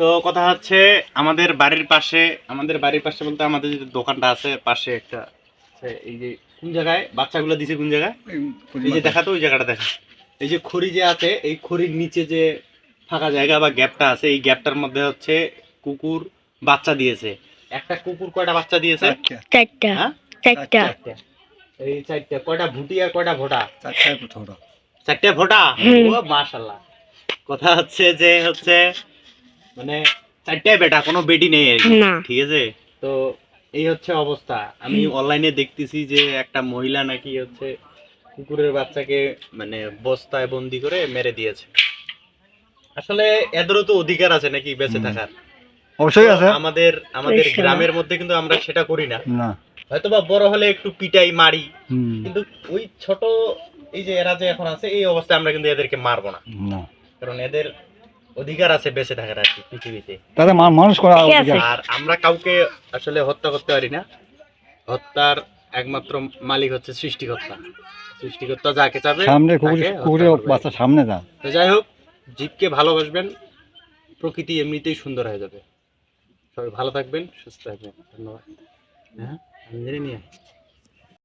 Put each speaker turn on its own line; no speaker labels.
তো কথা হচ্ছে আমাদের বাড়ির পাশে আমাদের বাড়ির পাশে বলতে আমাদের যে দোকানটা আছে পাশে একটা এই যে কোন জায়গায়? বাচ্চাগুলো দিছে কোন জায়গায়? এই যে দেখা তো ওই জায়গাটা দেখা। এই যে খড়ি যে আছে এই খড়ির নিচে যে ফাঁকা জায়গা বা গ্যাপটা আছে এই গ্যাপটার মধ্যে হচ্ছে কুকুর বাচ্চা দিয়েছে। একটা কুকুর কয়টা বাচ্চা দিয়েছে?
আচ্ছা,
চারটা।
হ্যাঁ?
চারটা।
এই চারটে। কয়টা ভুটি আর কয়টা ভোটা?
চারটায় ছোট
চারটে ভোটা। ও মাশাল্লাহ কথা হচ্ছে যে হচ্ছে মানে চারটে বেটা কোনো বেটি নেই আর কি।
না।
ঠিক আছে? তো এই হচ্ছে অবস্থা। আমি অনলাইনে দেখতেছি যে একটা মহিলা নাকি হচ্ছে কুকুরের বাচ্চাকে মানে বস্তায় বন্দি করে মেরে দিয়েছে। আসলে এদেরও তো অধিকার আছে নাকি বেঁচে
হুম।
থাকার?
অবশ্যই আছে।
আমাদের আমাদের
অবশ্যই।
গ্রামের মধ্যে কিন্তু আমরা সেটা করি না।
না।
হয়তো বা বড় হলে একটু পিটাই মারি।
হুম,
কিন্তু ওই ছোট এই যে এরা যে এখন আছে এই অবস্থায় আমরা কিন্তু এদেরকে মারবো না।
না।
কারণ এদের অধিকার আছে বেঁচে থাকার আর কি পৃথিবীতে।
তাদের মানুষ করা।
আর আমরা কাউকে আসলে হত্যা করতে পারি না। হত্যার একমাত্র মালিক হচ্ছে সৃষ্টিকর্তা। সৃষ্টিকর্তা যাকে চাবে
সামনে কুকুর। বাচ্চা সামনে যা।
তো যাই হোক জীবকে ভালোবাসবেন প্রকৃতি এমনিতেই সুন্দর হয়ে যাবে। সবাই ভালো থাকবেন সুস্থ থাকবেন। ধন্যবাদ। হ্যাঁ আমি জেনে নিয়ে।